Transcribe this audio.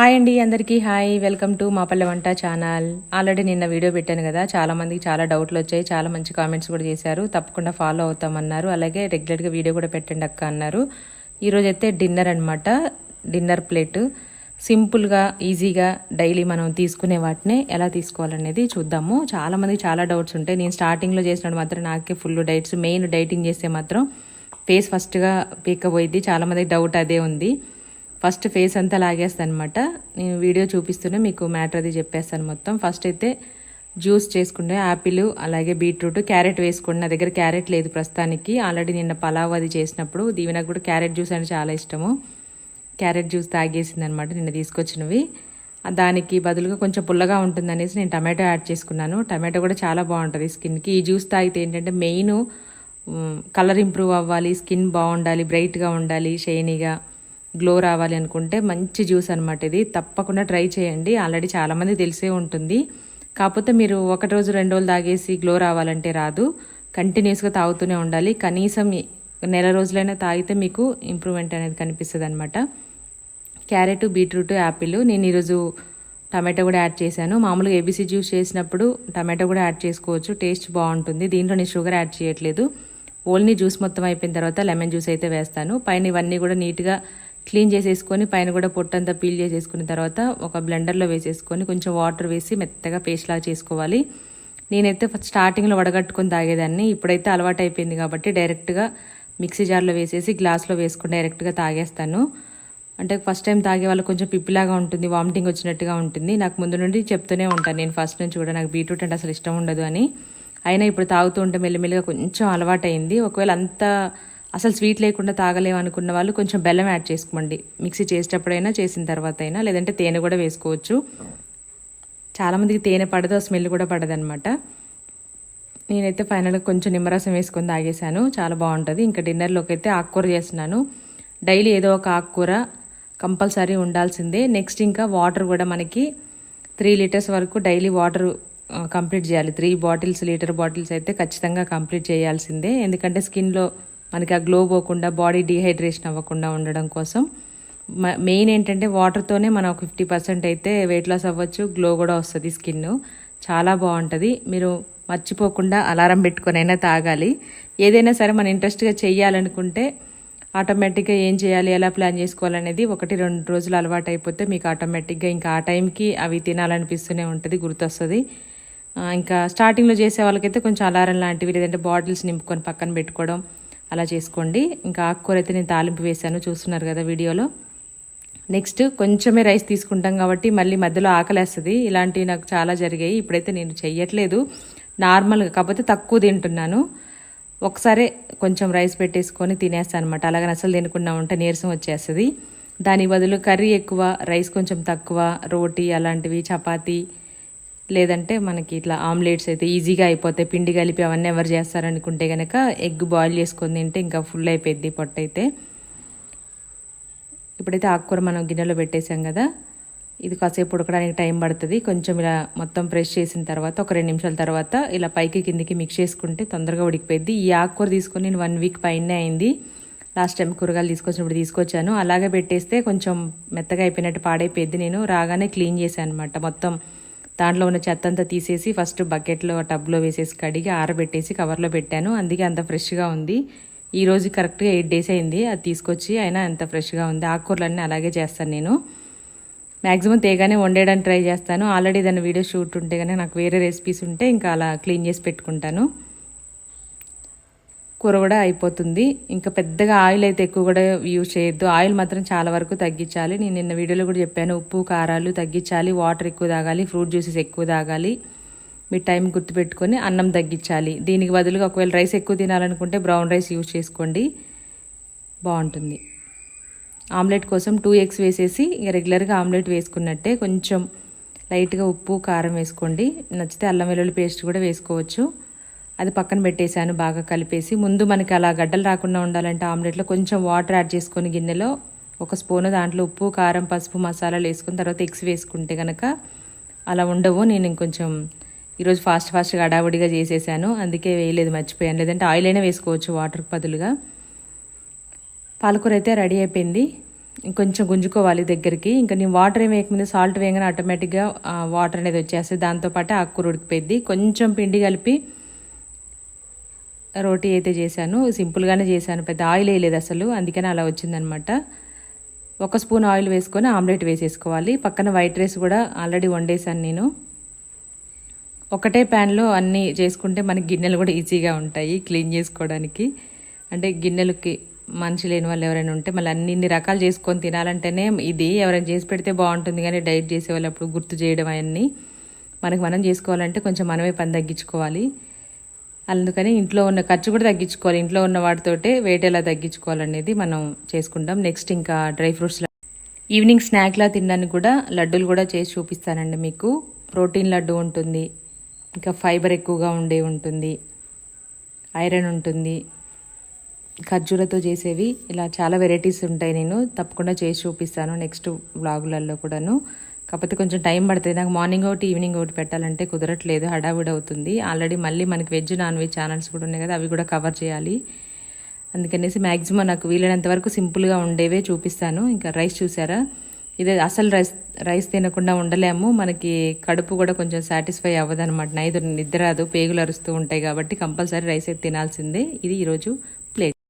Hi అండి అందరికీ hi. Welcome to మా పల్లె వంట ఛానల్. ఆల్రెడీ నిన్న వీడియో పెట్టాను కదా చాలా మందికి చాలా డౌట్లు వచ్చాయి చాలా మంచి కామెంట్స్ కూడా చేశారు. తప్పకుండా ఫాలో అవుతామన్నారు. అలాగే రెగ్యులర్గా వీడియో కూడా పెట్టండి అక్క అన్నారు. ఈరోజు అయితే డిన్నర్ అనమాట డిన్నర్ ప్లేట్. సింపుల్గా ఈజీగా డైలీ మనం తీసుకునే వాటిని ఎలా తీసుకోవాలనేది చూద్దాము. చాలామందికి చాలా డౌట్స్ ఉంటాయి. నేను స్టార్టింగ్లో చేసినప్పుడు మాత్రం నాకే ఫుల్ డైట్స్ మెయిన్ డైటింగ్ చేస్తే మాత్రం ఫేస్ ఫస్ట్గా పీక్కపోయింది చాలా మందికి డౌట్ అదే ఉంది. ఫస్ట్ ఫేస్ అంతా లాగేస్తాను అనమాట నేను వీడియో చూపిస్తూనే మీకు మ్యాటర్ అది చెప్పేస్తాను మొత్తం. ఫస్ట్ అయితే జ్యూస్ చేసుకుంటే యాపిల్ అలాగే బీట్రూట్ క్యారెట్ వేసుకోండి. నా దగ్గర క్యారెట్ లేదు ప్రస్తుతానికి. ఆల్రెడీ నిన్న పలావ్ అది చేసినప్పుడు దీవెనకు కూడా క్యారెట్ జ్యూస్ అంటే చాలా ఇష్టము. క్యారెట్ జ్యూస్ తాగేసింది అనమాట నిన్న తీసుకొచ్చినవి. దానికి బదులుగా కొంచెం పుల్లగా ఉంటుందనేసి నేను టమాటో యాడ్ చేసుకున్నాను. టమాటో కూడా చాలా బాగుంటుంది స్కిన్కి. ఈ జ్యూస్ తాగితే ఏంటంటే మెయిన్ కలర్ ఇంప్రూవ్ అవ్వాలి స్కిన్ బాగుండాలి బ్రైట్గా ఉండాలి షైనీగా. గ్లో రావాలి అనుకుంటే మంచి జ్యూస్ అనమాట ఇది. తప్పకుండా ట్రై చేయండి. ఆల్రెడీ చాలామంది తెలిసే ఉంటుంది. కాకపోతే మీరు ఒకటి రోజు రెండు రోజులు తాగేసి గ్లో రావాలంటే రాదు. కంటిన్యూస్గా తాగుతూనే ఉండాలి. కనీసం నెల రోజులైనా తాగితే మీకు ఇంప్రూవ్మెంట్ అనేది కనిపిస్తుంది అనమాట క్యారెట్ బీట్రూట్ యాపిల్ నేను ఈరోజు టమాటో కూడా యాడ్ చేశాను. మామూలుగా ఏబీసీ జ్యూస్ చేసినప్పుడు టమాటో కూడా యాడ్ చేసుకోవచ్చు. టేస్ట్ బాగుంటుంది. దీంట్లో నేను షుగర్ యాడ్ చేయట్లేదు. ఓన్లీ జ్యూస్ మొత్తం అయిపోయిన తర్వాత లెమన్ జ్యూస్ అయితే వేస్తాను. పైన ఇవన్నీ కూడా నీట్గా క్లీన్ చేసేసుకొని పైన కూడా పొట్టంతా పీల్ చేసేసుకున్న తర్వాత ఒక బ్లెండర్లో వేసేసుకొని కొంచెం వాటర్ వేసి మెత్తగా పేస్ట్ లాగా చేసుకోవాలి. నేనైతే స్టార్టింగ్లో వడగట్టుకొని తాగేదాన్ని. ఇప్పుడైతే అలవాటు అయిపోయింది కాబట్టి డైరెక్ట్గా మిక్సీ జార్లో వేసేసి గ్లాస్లో వేసుకుని డైరెక్ట్గా తాగేస్తాను. అంటే ఫస్ట్ టైం తాగే వాళ్ళు కొంచెం పిప్పిలాగా ఉంటుంది వామిటింగ్ వచ్చినట్టుగా ఉంటుంది. నాకు ముందు నుండి చెప్తూనే ఉంటాను. నేను ఫస్ట్ నుంచి కూడా నాకు బీట్రూట్ అంటే అసలు ఇష్టం ఉండదు అని. అయినా ఇప్పుడు తాగుతూ ఉంటే మెల్లిమెల్లిగా కొంచెం అలవాటైంది. ఒకవేళ అంత అసలు స్వీట్ లేకుండా తాగలేము అనుకున్న వాళ్ళు కొంచెం బెల్లం యాడ్ చేసుకోండి మిక్సీ చేసేటప్పుడైనా చేసిన తర్వాత అయినా లేదంటే తేనె కూడా వేసుకోవచ్చు. చాలామందికి తేనె పడదు ఆ స్మెల్ కూడా పడదనమాట నేనైతే ఫైనల్గా కొంచెం నిమ్మరసం వేసుకొని తాగేశాను. చాలా బాగుంటుంది. ఇంకా డిన్నర్లోకి అయితే ఆకుకూర చేస్తున్నాను. డైలీ ఏదో ఒక ఆకుకూర కంపల్సరీ ఉండాల్సిందే. నెక్స్ట్ ఇంకా వాటర్ కూడా మనకి త్రీ లీటర్స్ వరకు డైలీ వాటర్ కంప్లీట్ చేయాలి. త్రీ బాటిల్స్ లీటర్ బాటిల్స్ అయితే ఖచ్చితంగా కంప్లీట్ చేయాల్సిందే. ఎందుకంటే స్కిన్లో మనకి ఆ గ్లో పోకుండా బాడీ డీహైడ్రేషన్ అవ్వకుండా ఉండడం కోసం. మెయిన్ ఏంటంటే వాటర్తోనే మనం ఫిఫ్టీ పర్సెంట్ అయితే వెయిట్ లాస్ అవ్వచ్చు గ్లో కూడా వస్తుంది స్కిన్ చాలా బాగుంటుంది. మీరు మర్చిపోకుండా అలారం పెట్టుకొని అయినా తాగాలి. ఏదైనా సరే మన ఇంట్రెస్ట్గా చెయ్యాలనుకుంటే ఆటోమేటిక్గా ఏం చేయాలి ఎలా ప్లాన్ చేసుకోవాలనేది ఒకటి రెండు రోజులు అలవాటు అయిపోతే మీకు ఆటోమేటిక్గా ఇంకా ఆ టైంకి అవి తినాలనిపిస్తూనే ఉంటుంది గుర్తొస్తుంది. ఇంకా స్టార్టింగ్లో చేసే వాళ్ళకైతే కొంచెం అలారం లాంటివి లేదంటే బాటిల్స్ నింపుకొని పక్కన పెట్టుకోవడం అలా చేసుకోండి. ఇంకా ఆకుకూర అయితే నేను తాలింపు వేశాను చూస్తున్నారు కదా వీడియోలో. నెక్స్ట్ కొంచెమే రైస్ తీసుకుంటాం కాబట్టి మళ్ళీ మధ్యలో ఆకలేస్తుంది. ఇలాంటివి నాకు చాలా జరిగాయి. ఇప్పుడైతే నేను చెయ్యట్లేదు. నార్మల్గా కాకపోతే తక్కువ తింటున్నాను. ఒకసారి కొంచెం రైస్ పెట్టేసుకొని తినేస్తాను అనమాట అలాగని అసలు తినకుండా ఉంటే నీరసం వచ్చేస్తుంది. దాని బదులు కర్రీ ఎక్కువ రైస్ కొంచెం తక్కువ రోటీ అలాంటివి చపాతీ లేదంటే మనకి ఇట్లా ఆమ్లెట్స్ అయితే ఈజీగా అయిపోతాయి పిండి కలిపి అవన్నీ ఎవరు చేస్తారనుకుంటే కనుక ఎగ్ బాయిల్ చేసుకొని తింటే ఇంకా ఫుల్ అయిపోద్ది పొట్ట అయితే. ఇప్పుడైతే ఆకుకూర మనం గిన్నెలో పెట్టేసాం కదా ఇది కాసేపు ఉడకడానికి టైం పడుతుంది. కొంచెం ఇలా మొత్తం ఫ్రెష్ చేసిన తర్వాత ఒక రెండు నిమిషాల తర్వాత ఇలా పైకి కిందికి మిక్స్ చేసుకుంటే తొందరగా ఉడికిపోయింది ఈ ఆకుకూర తీసుకొని నేను వన్ వీక్ పైనే అయింది. లాస్ట్ టైం కూరగాయలు తీసుకొచ్చినప్పుడు తీసుకొచ్చాను. అలాగే పెట్టేస్తే కొంచెం మెత్తగా అయిపోయినట్టు పాడైపోయింది నేను రాగానే క్లీన్ చేశాను అనమాట మొత్తం. దాంట్లో ఉన్న చెత్త అంతా తీసేసి ఫస్ట్ బకెట్లో టబ్లో వేసేసి కడిగి ఆరబెట్టేసి కవర్లో పెట్టాను. అందుకే అంత ఫ్రెష్గా ఉంది. ఈ రోజు కరెక్ట్గా ఎయిట్ డేస్ అయింది. అది తీసుకొచ్చి అయినా అంత ఫ్రెష్గా ఉంది. ఆకుకూరలన్నీ అలాగే చేస్తాను నేను. మ్యాక్సిమం తేగానే వండేయడానికి ట్రై చేస్తాను. ఆల్రెడీ ఏదైనా వీడియో షూట్ ఉంటే కానీ నాకు వేరే రెసిపీస్ ఉంటే ఇంకా అలా క్లీన్ చేసి పెట్టుకుంటాను. కూర కూడా అయిపోతుంది. ఇంకా పెద్దగా ఆయిల్ అయితే ఎక్కువ కూడా యూజ్ చేయొద్దు. ఆయిల్ మాత్రం చాలా వరకు తగ్గించాలి. నేను నిన్న వీడియోలో కూడా చెప్పాను. ఉప్పు కారాలు తగ్గించాలి. వాటర్ ఎక్కువ తాగాలి. ఫ్రూట్ జ్యూసెస్ ఎక్కువ తాగాలి. మీ టైం గుర్తుపెట్టుకొని అన్నం తగ్గించాలి. దీనికి బదులుగా ఒకవేళ రైస్ ఎక్కువ తినాలనుకుంటే బ్రౌన్ రైస్ యూజ్ చేసుకోండి. బాగుంటుంది. ఆమ్లెట్ కోసం టూ ఎగ్స్ వేసేసి ఇక రెగ్యులర్గా ఆమ్లెట్ వేసుకున్నట్టే కొంచెం లైట్గా ఉప్పు కారం వేసుకోండి. నచ్చితే అల్లం వెల్లుల్లి పేస్ట్ కూడా వేసుకోవచ్చు. అది పక్కన పెట్టేశాను బాగా కలిపేసి. ముందు మనకి అలా గడ్డలు రాకుండా ఉండాలంటే ఆమ్లెట్లో కొంచెం వాటర్ యాడ్ చేసుకొని గిన్నెలో ఒక స్పూన్ దాంట్లో ఉప్పు కారం పసుపు మసాలాలు వేసుకుని తర్వాత ఎగ్స్ వేసుకుంటే కనుక అలా ఉండవు. నేను ఇంకొంచెం ఈరోజు ఫాస్ట్ ఫాస్ట్గా అడావుడిగా చేసేసాను. అందుకే వేయలేదు మర్చిపోయాను. లేదంటే ఆయిల్ అయినా వేసుకోవచ్చు వాటర్కి బదులుగా. పాలకూర అయితే రెడీ అయిపోయింది. ఇంకొంచెం గుంజుకోవాలి దగ్గరికి. ఇంకా నేను వాటర్ ఏం వేయకముందు సాల్ట్ వేయగానే ఆటోమేటిక్గా వాటర్ అనేది వచ్చేస్తుంది. దాంతోపాటు ఆకుకూర ఉడికిపోయింది కొంచెం పిండి కలిపి రోటీ అయితే చేశాను. సింపుల్గానే చేశాను. పెద్ద ఆయిల్ వేయలేదు అసలు. అందుకని అలా వచ్చిందనమాట. ఒక స్పూన్ ఆయిల్ వేసుకొని ఆమ్లెట్ వేసేసుకోవాలి. పక్కన వైట్ రైస్ కూడా ఆల్రెడీ వండేసాను నేను. ఒకటే ప్యాన్లో అన్నీ చేసుకుంటే మనకి గిన్నెలు కూడా ఈజీగా ఉంటాయి క్లీన్ చేసుకోవడానికి. అంటే గిన్నెలకి మనిషి లేని వాళ్ళు ఎవరైనా ఉంటే మళ్ళీ అన్ని ఇన్ని రకాలు చేసుకొని తినాలంటేనే ఇది ఎవరైనా చేసి పెడితే బాగుంటుంది కానీ డైట్ చేసే వాళ్ళు అప్పుడు గుర్తు చేయడం అవన్నీ. మనకి మనం చేసుకోవాలంటే కొంచెం మనమే పని తగ్గించుకోవాలి. అందుకని ఇంట్లో ఉన్న ఖర్చు కూడా తగ్గించుకోవాలి. ఇంట్లో ఉన్న వాటితోటే వెయిట్ ఎలా తగ్గించుకోవాలనేది మనం చేసుకుంటాం. నెక్స్ట్ ఇంకా డ్రై ఫ్రూట్స్ ఈవినింగ్ స్నాక్లా తినడానికి కూడా లడ్డూలు కూడా చేసి చూపిస్తానండి మీకు. ప్రోటీన్ లడ్డు ఉంటుంది. ఇంకా ఫైబర్ ఎక్కువగా ఉండే ఉంటుంది. ఐరన్ ఉంటుంది. ఖర్జూరతో చేసేవి. ఇలా చాలా వెరైటీస్ ఉంటాయి. నేను తప్పకుండా చేసి చూపిస్తాను. నెక్స్ట్ వ్లాగులలో కూడాను. కాకపోతే కొంచెం టైం పడుతుంది. నాకు మార్నింగ్ ఒకటి ఈవినింగ్ ఒకటి పెట్టాలంటే కుదరట్లేదు హడావిడి అవుతుంది. ఆల్రెడీ మళ్ళీ మనకి వెజ్ నాన్ వెజ్ ఛానల్స్ కూడా ఉన్నాయి కదా అవి కూడా కవర్ చేయాలి. అందుకనేసి మ్యాక్సిమం నాకు వీలైనంత వరకు సింపుల్గా ఉండేవే చూపిస్తాను. ఇంకా రైస్ చూసారా? ఇది అసలు రైస్ రైస్ తినకుండా ఉండలేము. మనకి కడుపు కూడా కొంచెం సాటిస్ఫై అవ్వదన్నమాట. నైదు నిద్ర రాదు పేగులు అరుస్తూ ఉంటాయి కాబట్టి కంపల్సరీ రైస్ అయితే తినాల్సిందే. ఇది ఈరోజు